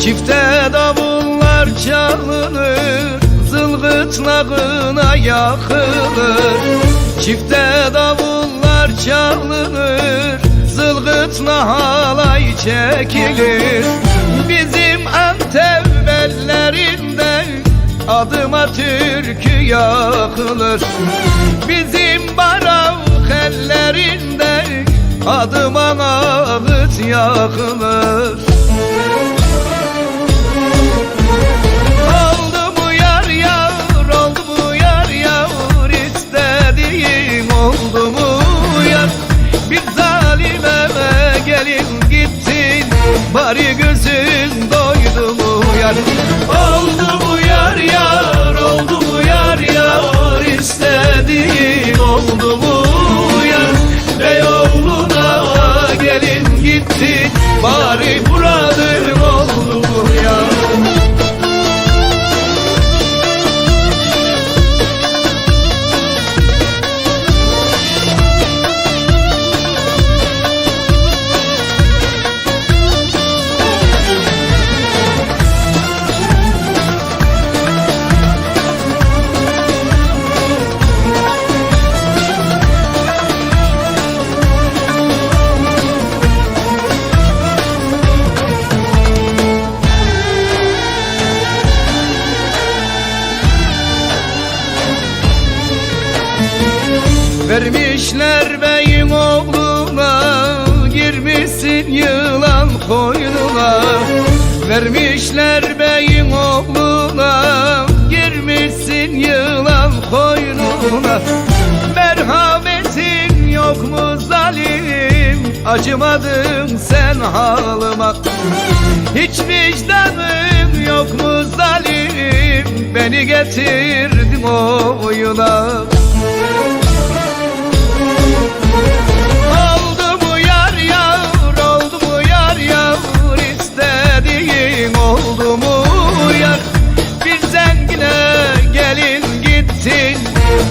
Çifte davullar çalınır Zılgıtlağına yakılır. Çifte davullar çalınır Zılgıtla halay çekilir. Bizim Antep bellerinde Adıma türkü yakılır. Bizim barak ellerinde Adıma ağıt yakılır Bari gözün doydu mu yar? Oldu mu yar yar, oldu mu yar yar? İstediğim oldu mu yar? Beyoğlu'na gelin gittin Bari muradın Vermişler beyin oğluna Girmişsin yılan koynuna. Vermişler beyin oğluna Girmişsin yılan koynuna. Merhametin yok mu zalim? Acımadın sen halıma. Hiç vicdanın yok mu zalim? Beni getirdin oyuna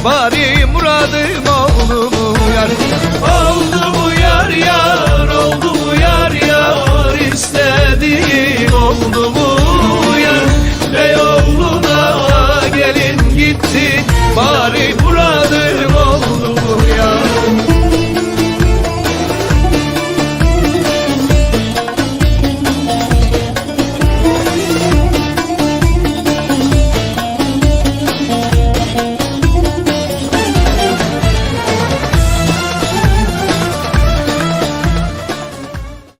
Bari muradım oldu mu yar